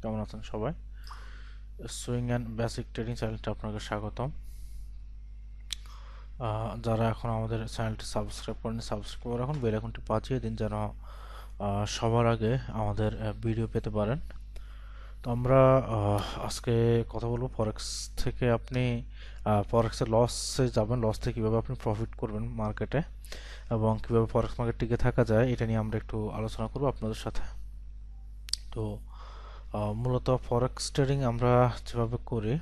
কেমন আছেন সবাই? সুইং অ্যান্ড বেসিক ট্রেডিং চ্যানেলটা আপনাকে স্বাগতম। যারা এখন আমাদের চ্যানেলটি সাবস্ক্রাইব করেন সাবস্ক্রাইব করে রাখুন। বেল আইকনটি বাজিয়ে দিন যেন সবার আগে আমাদের ভিডিও পেতে পারেন। তো আমরা আজকে কথা বলব ফরেক্স থেকে আপনি ফরেক্সের লসে যাবেন। লস থেকে কীভাবে আপনি প্রফিট করবেন মার্কেটে এবং কীভাবে ফরেক্স মার্কেট টিকে থাকা যায়, এটা নিয়ে আমরা একটু আলোচনা করব আপনাদের সাথে। তো মূলত ফরেক্স ট্রেডিং আমরা যেভাবে করি।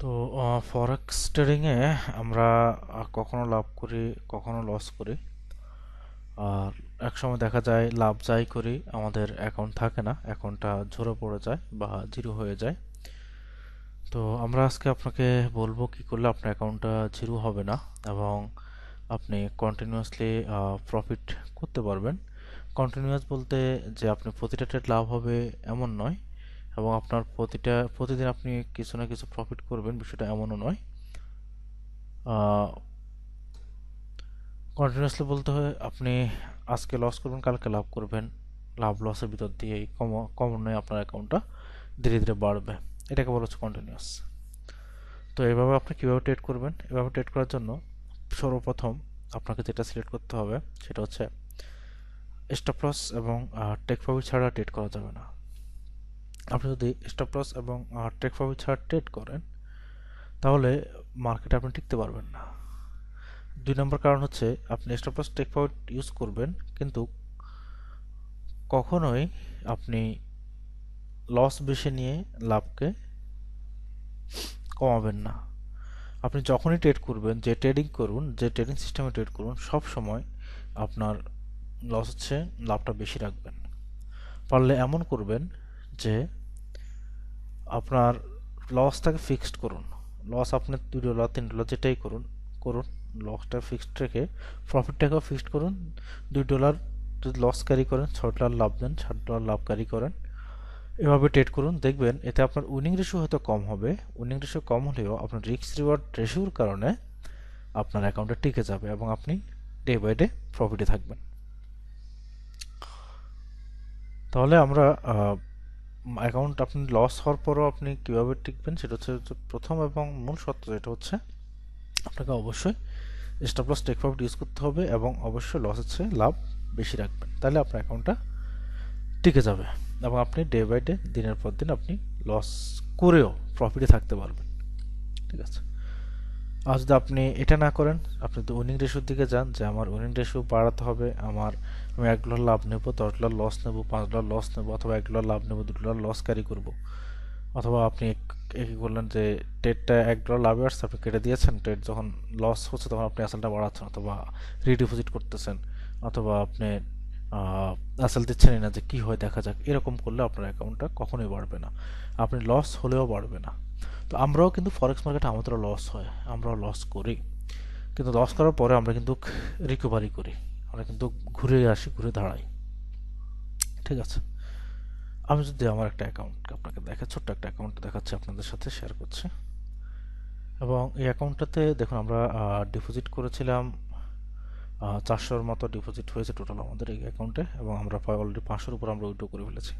তো ফরেক্স ট্রেডিংয়ে আমরা কখনো লাভ করি, কখনো লস করি আর এক সময় দেখা যায় লাভ যাই করি, আমাদের অ্যাকাউন্ট থাকে না অ্যাকাউন্টটা ঝরে পড়ে যায় বা জিরো হয়ে যায় তো আমরা আজকে আপনাকে বলব কি করলে আপনার অ্যাকাউন্টটা জিরো হবে না এবং আপনি কন্টিনিউয়াসলি প্রফিট করতে পারবেন। কন্টিনিউয়াস বলতে যে আপনি প্রতিটা ট্রেড লাভ হবে এমন নয় এবং আপনার প্রতিটা, প্রতিদিন আপনি কিছু না কিছু প্রফিট করবেন, বিষয়টা এমনও নয়। কন্টিনিউয়াসলি বলতে হয় আপনি আজকে লস করবেন, কালকে লাভ করবেন। লাভ লসের ভিতর দিয়ে এই কম কমনে আপনার অ্যাকাউন্টটা ধীরে ধীরে বাড়বে। এটাকে বলা হচ্ছে কন্টিনিউয়াস তো এভাবে আপনি কীভাবে ট্রেড করবেন? এভাবে ট্রেড করার জন্য সর্বপ্রথম আপনাকে যেটা সিলেক্ট করতে হবে, সেটা হচ্ছে স্টপ লস এবং টেক প্রফিট ছাড়া ট্রেড করা যাবে না। আপনি যদি স্টপ লস এবং টেক প্রফিট ছাড়া ট্রেড করেন, তাহলে মার্কেটে আপনি টিকতে পারবেন না। দুই নম্বর কারণ হচ্ছে, আপনি stop loss take profit use করবেন, কিন্তু কখনোই আপনি লস বেশি নিয়ে লাভকে কমাবেন না। আপনি যখনই ট্রেড করবেন, যে ট্রেডিং করুন, যে ট্রেডিং সিস্টেমে ট্রেড করুন, সব সময় আপনার লস হচ্ছে, লাভটা বেশি রাখবেন। পারলে এমন করবেন যে আপনার লসটাকে ফিক্সড করুন। লস আপনি দুই ডলার তিন ডলার যেটাই করুন করুন। লসটা ফিক্সড রেখে প্রফিটটাকেও ফিক্সড করুন। দুই ডলার যদি লস ক্যারি করেন, ছয় ডলার লাভ দেন ষাট ডলার লাভ ক্যারি করেন এভাবে ট্রেড করুন। দেখবেন এতে আপনার উইনিং রেশিও হয়তো কম হবে। উইনিং রেশিও কম হলেও আপনার রিস্ক রিওয়ার্ড রেশিওর কারণে আপনার অ্যাকাউন্টে টিকে যাবে এবং আপনি ডে বাই ডে প্রফিটে থাকবেন। তাহলে আমরা অ্যাকাউন্ট আপনি লস হওয়ার পরও আপনি কীভাবে টিকবেন সেটা হচ্ছে প্রথম এবং মূল সত্য যেটা হচ্ছে, আপনাকে অবশ্যই stop loss take profit use করতে হবে এবং অবশ্যই লস হচ্ছে লাভ বেশি রাখবেন। তাহলে আপনার অ্যাকাউন্টটা টিকে যাবে। এবং আপনি ডে বাই ডে দিনের পর দিন আপনি লস করেও প্রফিটে থাকতে পারবেন। ঠিক আছে? আর যদি আপনি এটা না করেন, আপনি যদি উইনিং রেশিওর দিকে যান, যে আমার উইনিং রেশিও বাড়াতে হবে, আমার আমি এক ডলার লাভ নেব, দশ ডলার লস নেব, পাঁচ ডলার লস নেব, অথবা এক ডলার লাভ নেব দু ডলার লস ক্যারি করব। অথবা আপনি কি করলেন যে ট্রেডটা এক ডলার লাভে আসছে, আপনি কেটে দিয়েছেন ট্রেড যখন লস হচ্ছে, তখন আপনি আসলটা বাড়াচ্ছেন, অথবা রিডিপোজিট করতেছেন, অথবা আপনি আসল দিচ্ছেনই না যে কী হয়, দেখা যাক। এরকম করলে আপনার অ্যাকাউন্টটা কখনোই বাড়বে না। আপনি লস হলেও বাড়বে না। তো আমরাও কিন্তু ফরেক্স মার্কেটে আমাদেরও লস হয়। আমরাও লস করি। কিন্তু লস করার পরে আমরা কিন্তু রিকভারি করি। আমরা কিন্তু ঘুরে আসি, ঘুরে দাঁড়াই। ঠিক আছে? আমি যদি আমার একটা অ্যাকাউন্ট আপনাকে দেখা ছোট্ট একটা অ্যাকাউন্ট দেখাচ্ছি, আপনাদের সাথে শেয়ার করছি। এবং এই অ্যাকাউন্টটাতে দেখুন, আমরা ডিপোজিট করেছিলাম চারশোর মতো ডিপোজিট হয়েছে টোটাল আমাদের এই অ্যাকাউন্টে এবং আমরা অলরেডি পাঁচশোর উপর আমরা উইড্রো করে ফেলেছি।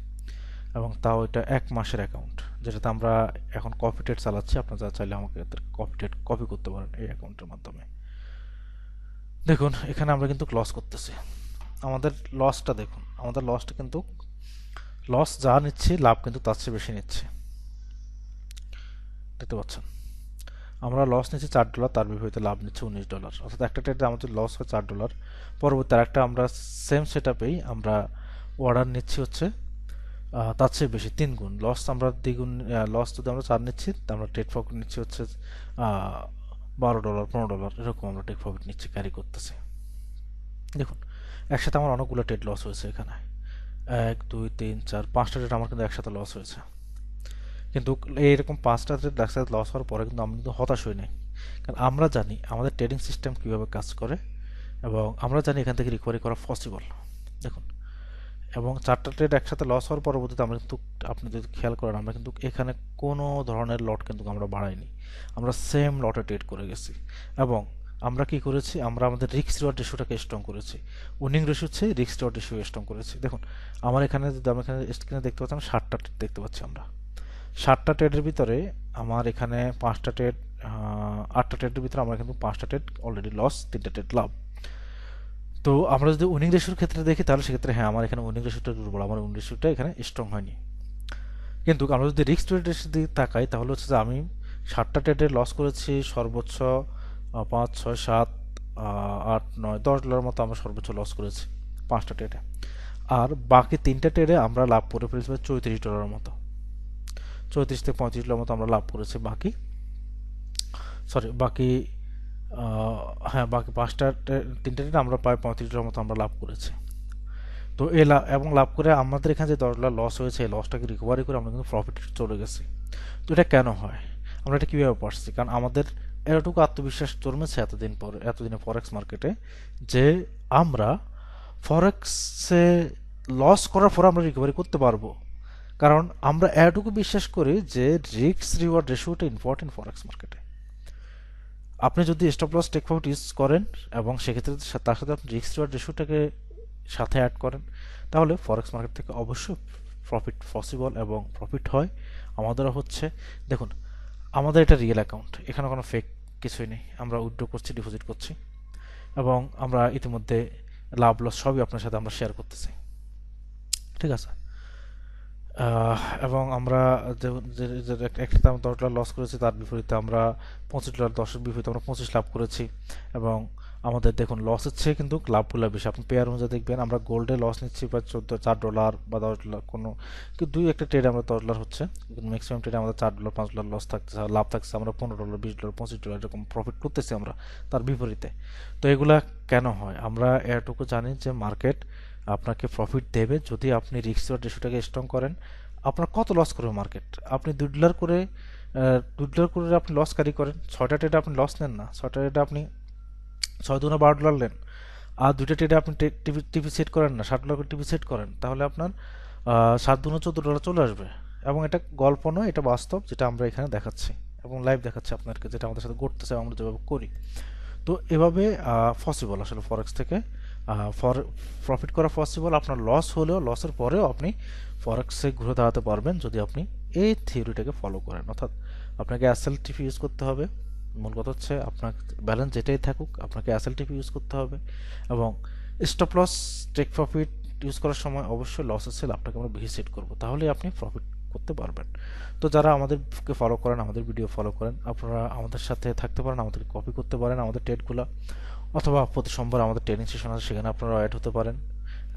এবং তাও এটা এক মাসের অ্যাকাউন্ট যেটাতে আমরা এখন কপি টেট চালাচ্ছি। আপনারা চাইলে আমাকে কপি টেট কপি করতে পারেন এই অ্যাকাউন্টের মাধ্যমে। দেখুন, এখানে আমরা কিন্তু লস করতেছি। আমাদের লসটা দেখুন, আমাদের লসটা কিন্তু লস যা নিচ্ছি, লাভ কিন্তু তার চেয়ে বেশি নিচ্ছে। দেখতে পাচ্ছেন? আমরা লস নিচ্ছি চার ডলার তার বিপরীতে লাভ নিচ্ছে উনিশ ডলার অর্থাৎ একটা ট্রেডে আমাদের লস হয় চার ডলার পরবর্তী আরেকটা আমরা সেম সেট আপেই আমরা অর্ডার নিচ্ছি হচ্ছে তার চেয়ে বেশি, তিন গুণ। লস আমরা দ্বিগুণ লস যদি আমরা চার নিচ্ছি আমরা ট্রেড প্রফিট নিচ্ছি হচ্ছে বারো ডলার পনেরো ডলার এরকম আমরা ট্রেড প্রফিট নিচ্ছি ক্যারি করতেছি। দেখুন, একসাথে আমার অনেকগুলো ট্রেড লস হয়েছে এখানে। এক, দুই, তিন, চার, পাঁচটা ট্রেড আমার কিন্তু একসাথে লস হয়েছে। কিন্তু এইরকম পাঁচটা ট্রেড একসাথে লস হওয়ার পরে কিন্তু আমি কিন্তু হতাশ হই নাই। কারণ আমরা জানি আমাদের ট্রেডিং সিস্টেম কীভাবে কাজ করে এবং আমরা জানি এখান থেকে রিকভারি করা পসিবল দেখুন, এবং চারটা ট্রেড একসাথে লস হওয়ার পরবর্তীতে আমরা কিন্তু আপনি যদি খেয়াল করেন, আমরা কিন্তু এখানে কোনো ধরনের লট কিন্তু আমরা বাড়াইনি। আমরা সেম লটে ট্রেড করে গেছি। এবং আমরা কি করেছি? আমরা আমাদের রিক্স রিওয়ার্ড রেশিওটাকে স্ট্রং করেছি। উইনিং রেশিও হচ্ছে রিক্স রিওয়ার্ড রেশিও স্ট্রং করেছি। দেখুন, আমার এখানে যদি আমরা এখানে স্ক্রিনে দেখতে পাচ্ছি আমরা ষাটটা ট্রেড দেখতে পাচ্ছি আমরা। ষাটটা ট্রেডের ভিতরে আমার এখানে পাঁচটা ট্রেড আটটা ট্রেডের ভিতরে আমরা কিন্তু পাঁচটা ট্রেড অলরেডি লস তিনটা ট্রেড লাভ। তো আমরা যদি উইনিং রেশিওর ক্ষেত্রে দেখি, তাহলে সেক্ষেত্রে হ্যাঁ আমার এখানে উইনিং রেশিওটা দুর্বল, আমার উইনিং রেশিওটা এখানে স্ট্রং হয়নি। কিন্তু আমরা যদি রিস্ক ট্রেডের দিকে তাকাই, তাহলে হচ্ছে যে আমি সাতটা ট্রেডে লস করেছি, সর্বোচ্চ পাঁচ, ছয়, সাত আট, নয়, দশ ডলার মতো আমরা সর্বোচ্চ লস করেছি পাঁচটা ট্রেডে। আর বাকি তিনটা ট্রেডে আমরা লাভ করে ফেলেছি চৌত্রিশ ডলারের মতো। চৌত্রিশ থেকে পঁয়ত্রিশ ডলার মতো আমরা লাভ করেছি, বাকি সরি বাকি হ্যাঁ বাকি পাঁচটা তিনটা ট্রেডে আমরা প্রায় পঁয়ত্রিশ ডলার মতো আমরা লাভ করেছি। তো এ এবং লাভ করে আমাদের এখানে যে দশ লস হয়েছে, এই লসটাকে রিকভারি করে আমরা কিন্তু প্রফিট চলে গেছি। তো এটা কেন হয়? আমরা এটা কীভাবে পারছি? কারণ আমাদের এতটুকু আত্মবিশ্বাস জন্মেছে এতদিন পর এতদিনে ফরেক্স মার্কেটে যে আমরা ফরেক্সে লস করার পর আমরা রিকভারি করতে পারব। কারণ আমরা এতটুকু বিশ্বাস করি যে রিক্স রিওয়ার্ড রেশিওটা ইম্পর্টেন্ট ফরেক্স মার্কেটে আপনি যদি stop loss take profit use করেন এবং সেক্ষেত্রে তার সাথে আপনি রিক্স রিওয়ার্ড রেশিওটাকে সাথে অ্যাড করেন, তাহলে ফরেক্স মার্কেট থেকে অবশ্যই প্রফিট পসিবল এবং প্রফিট হয়। আমাদেরও হচ্ছে, দেখুন, আমাদের এটা রিয়েল অ্যাকাউন্ট এখানে কোনো ফেক কিছুই নেই। আমরা উইথড্র করছি ডিপোজিট করছি এবং আমরা ইতিমধ্যে লাভ লস সবই আপনার সাথে আমরা শেয়ার করতেছি। ঠিক আছে? এবং আমরা একটা দাম দশ ডলার লস করেছি, তার বিপরীতে আমরা পঁচিশ ডলার দশের বিপরীতে আমরা পঁচিশ লাভ করেছি। এবং আমাদের দেখুন লস হচ্ছে কিন্তু লাভগুলো বেশি। আপনি পেয়ার অনুযায়ী দেখবেন, আমরা গোল্ডে লস নিচ্ছি বা চোদ্দ, চার ডলার বা দশ ডলার কোনো কিন্তু দুই একটা ট্রেডে আমরা দশ ডলার হচ্ছে। কিন্তু ম্যাক্সিমাম ট্রেডে আমাদের চার ডলার পাঁচ ডলার লস থাকছে লাভ থাকছে আমরা পনেরো ডলার বিশ ডলার পঁচিশ ডলার এরকম প্রফিট করতেছি আমরা, তার বিপরীতে। তো এগুলা কেন হয়? আমরা এটুকু জানি যে মার্কেট আপনাকে প্রফিট দেবে যদি আপনি রিক্স রেশিওটাকে স্ট্রং করেন। আপনার কত লস করবে মার্কেট আপনি দুই ডলার করে দুই ডলার করে আপনি লস কারি করেন। ছয়টা ট্রেডে আপনি লস নেন না। ছয়টা ট্রেডে আপনি ছয় দুনো বারো ডলার নেন। আর দুইটা ট্রেডে আপনি টিভি টিভি সেট করেন না, ষাট ডলার করে টিভি সেট করেন, তাহলে আপনার সাত দুনো চোদ্দ ডলার চলে আসবে। এবং এটা গল্প নয়, এটা বাস্তব, যেটা আমরা এখানে দেখাচ্ছি এবং লাইভ দেখাচ্ছি আপনাদেরকে, যেটা আমাদের সাথে ঘটতেছে আমরা যেভাবে করি। তো এভাবে পসিবল আসলে ফরেক্স থেকে। ফর প্রফিট করা পসিবল আপনার লস হলেও লসের পরেও আপনি ফরেক্সে ঘুরে দাঁড়াতে পারবেন যদি আপনি এই থিওরিটাকে ফলো করেন। অর্থাৎ আপনাকে এসএল টিপি ইউজ করতে হবে। মূল কথা হচ্ছে আপনার ব্যালেন্স যেটাই থাকুক, আপনাকে এসএল টিপি ইউজ করতে হবে এবং stop loss take profit use করার সময় অবশ্যই লস সেল আপনাকে আমরা সেট করব। তাহলে আপনি প্রফিট করতে পারবেন। তো যারা আমাদেরকে ফলো করেন, আমাদের ভিডিও ফলো করেন, আপনারা আমাদের সাথে থাকতে পারেন, আমাদেরকে কপি করতে পারেন, আমাদের টেটগুলো অথবা প্রতি সোমবার আমাদের ট্রেনিং সেশন আছে, সেখানে আপনারা অ্যাড হতে পারেন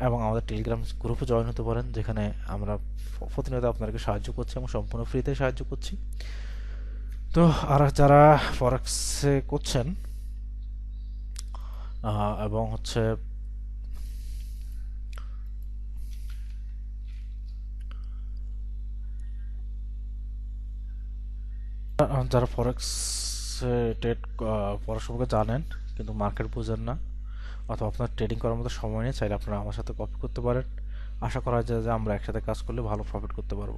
এবং আমাদের টেলিগ্রাম গ্রুপে জয়েন হতে পারেন, যেখানে আমরা প্রতিনিয়ত আপনাদেরকে সাহায্য করছি এবং সম্পূর্ণ ফ্রিতে সাহায্য করছি। তো, আর যারা ফরেক্সে করছেন এবং হচ্ছে যারা ফরেক্স ট্রেড করার সম্পর্কে জানেন কিন্তু মার্কেট বুঝেন না অথবা আপনার ট্রেডিং করার মতো সময় নেই, চাইলে আপনারা আমার সাথে কপি করতে পারেন। আশা করা যায় যে আমরা একসাথে কাজ করলে ভালো প্রফিট করতে পারব।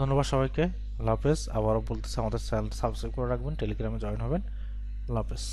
ধন্যবাদ সবাইকে লাফেজ আবারও বলতেছে, আমাদের চ্যানেল সাবস্ক্রাইব করে রাখবেন টেলিগ্রামে জয়েন হবেন। লাফেজ